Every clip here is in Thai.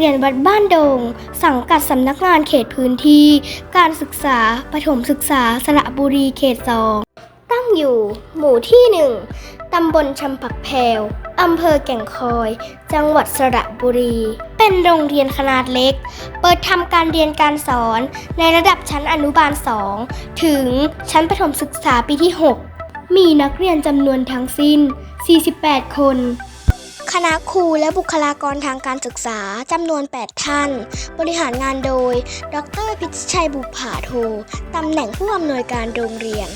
เรียนวัดบ้านโดง สังกัดสำนักงานเขตพื้นที่ การศึกษาประถมศึกษาสระบุรีเขตสองตั้งอยู่ หมู่ที่หนึ่งตำบลชำปักแพวอำเภอแก่งคอย จังหวัดสระบุรี เป็นโรงเรียนขนาดเล็ก เปิดทำการเรียนการสอนในระดับชั้นอนุบาล 2 ถึงชั้นประถมศึกษาปีที่ 6 มีนักเรียนจำนวนทั้งสิ้น 48 คน คณะครูและบุคลากรทางการศึกษาจำนวน 8 ท่าน บริหารงานโดย ดรพิชชัยบุภาโทตำแหน่งผู้อำนวยการโรงเรียน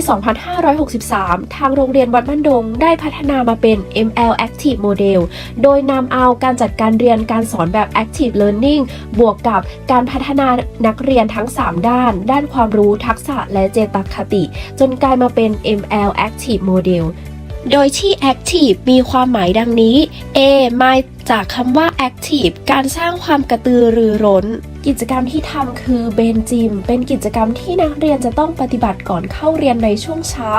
2563 ทางโรงเรียนวัดบ้านดงได้พัฒนามาเป็น ML Active Model โดยนำเอาการจัดการเรียนการสอนแบบ Active Learning บวกกับการพัฒนานักเรียนทั้ง 3 ด้าน ด้านความรู้ทักษะและเจตคติ จนกลายมาเป็น ML Active Model โดยที่ Active มีความหมายดังนี้ A มา จากคำว่า Active การสร้างความกระตือรือร้น กิจกรรมที่ทำคือเบนจิม เป็นกิจกรรมที่นักเรียนจะต้องปฏิบัติก่อนเข้าเรียนในช่วงเช้า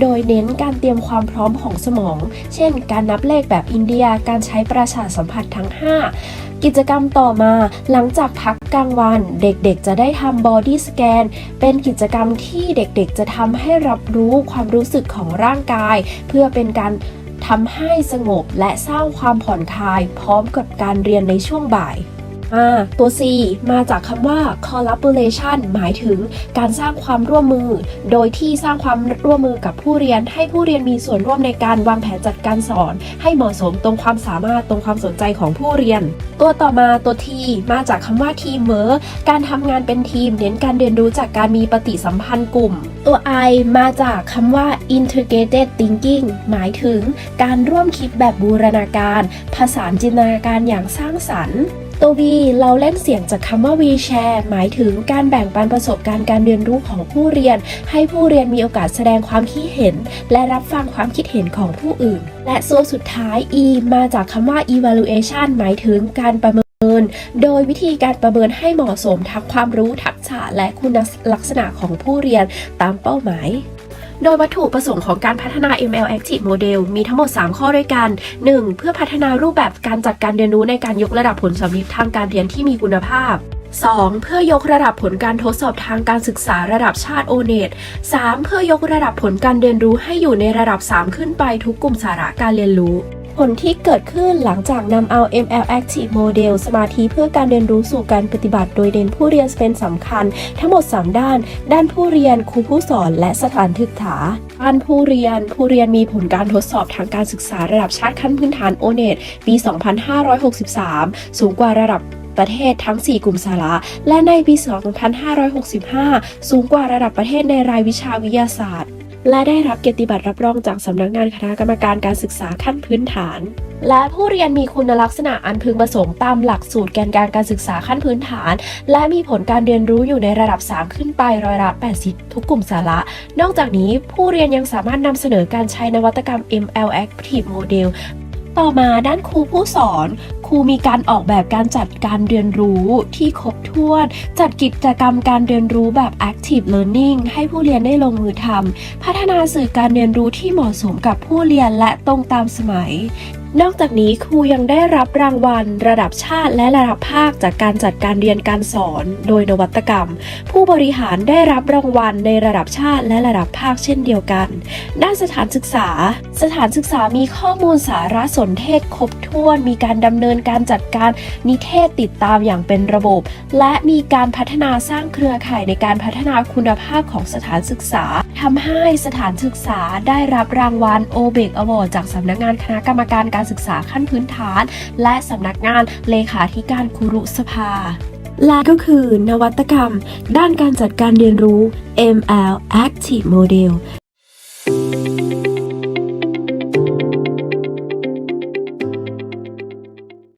โดยเน้นการเตรียมความพร้อมของสมอง เช่น การนับเลขแบบอินเดีย การใช้ประสาทสัมผัสทั้ง 5กิจกรรมต่อมาหลังจากพักกลางวัน เด็กๆ จะได้ทำบอดี้สแกนเป็นกิจกรรมที่เด็กๆ จะทำให้รับรู้ความรู้สึกของร่างกาย เพื่อเป็นการ ทำให้สงบและสร้างความผ่อนคลายพร้อมกับการเรียนในช่วงบ่าย อ่าตัว C มาจากคำว่า collaboration หมายถึงการสร้างความร่วมมือ โดยที่สร้างความร่วมมือกับผู้เรียน ให้ผู้เรียนมีส่วนร่วมในการวางแผนจัดการสอน ให้เหมาะสมตรงความสามารถตรงความสนใจของผู้เรียน ตัวต่อมาตัว T มาจากคำว่า teamwork การทำงานเป็นทีม เน้นการเรียนรู้จากการมีปฏิสัมพันธ์กลุ่ม ตัว I มาจากคำว่า integrated thinking หมายถึงการร่วมคิดแบบบูรณาการ ผสานจินตนาการอย่างสร้างสรรค์ ตัว V เราเล่นเสียงจากคำว่า V share หมายถึงการแบ่งปันประสบการณ์การเรียนรู้ของผู้เรียน ให้ผู้เรียนมีโอกาสแสดงความคิดเห็น และรับฟังความคิดเห็นของผู้อื่น และส่วนสุดท้าย E มาจากคำว่า evaluation หมายถึงการประเมินโดยวิธีการประเมินให้เหมาะสมทั้งความรู้ทักษะและคุณลักษณะของผู้เรียนตามเป้าหมาย โดยวัตถุประสงค์ของการพัฒนา ML Active Model มีทั้งหมด 3 ข้อด้วยกัน 1. เพื่อพัฒนารูปแบบการจัดการเรียนรู้ในการยกระดับผลสำลิดทางการเรียนที่มีคุณภาพ 2. เพื่อยกระดับผลการทดสอบทางการศึกษาระดับชาติ o n e t 3. เพื่อยกระดับผลการเรียนรู้ให้อยู่ในระดับ 3 ขึ้นไปทุกกลุ่มสาระการเรียนรู้ ผลที่เกิดขึ้นหลังจากนำเอา ML Active Model สมาธิเพื่อการเรียนรู้สู่การปฏิบัติ โดยเน้นผู้เรียนเป็นสำคัญ ทั้งหมด 3 ด้าน ด้านผู้เรียนครูผู้สอนและสถานศึกษาด้านผู้เรียน ผู้เรียนมีผลการทดสอบทางการศึกษาระดับชาติขั้นพื้นฐาน o n e t ปี 2563 สูงกว่าระดับประเทศทั้ง 4 กลุ่มสาระ และในปี 2565 สูงกว่าระดับประเทศในรายวิชาวิทยาศาสตร์ และได้รับเกียรติบัตรรับรองจากสำนักงานคณะกรรมการการศึกษาขั้นพื้นฐาน และผู้เรียนมีคุณลักษณะอันพึงประสงค์ตามหลักสูตรแกนการการศึกษาขั้นพื้นฐาน และมีผลการเรียนรู้อยู่ในระดับ 3 ขึ้นไปร้อยละ 80 ทุกกลุ่มสาระ นอกจากนี้ผู้เรียนยังสามารถนำเสนอการใช้นวัตกรรม ML Active Model ต่อมาด้านครูผู้สอน ครูมีการออกแบบการจัดการเรียนรู้ที่ครบถ้วน จัดกิจกรรมการเรียนรู้แบบ active learning ให้ผู้เรียนได้ลงมือทำพัฒนาสื่อการเรียนรู้ที่เหมาะสมกับผู้เรียนและตรงตามสมัย นอกจากนี้ครูยังได้รับรางวัล ระดับชาติและระดับภาคจากการจัดการเรียนการสอน โดยนวัตกรรม ผู้บริหารได้รับรางวัลในระดับชาติและระดับภาคเช่นเดียวกัน ด้านสถานศึกษา สถานศึกษามีข้อมูลสารสนเทศครบถ้วน มีการดำเนินการจัดการนิเทศติดตามอย่างเป็นระบบ และมีการพัฒนาสร้างเครือข่ายในการพัฒนาคุณภาพของสถานศึกษาทำให้สถานศึกษาได้รับรางวัลโอเบกอวอร์จากสำนักงานคณะกรรมการการศึกษาขั้นพื้นฐาน และสำนักงานเลขาธิการคุรุสภาและก็คือนวัตกรรม ด้านการจัดการเรียนรู้ ML Active Model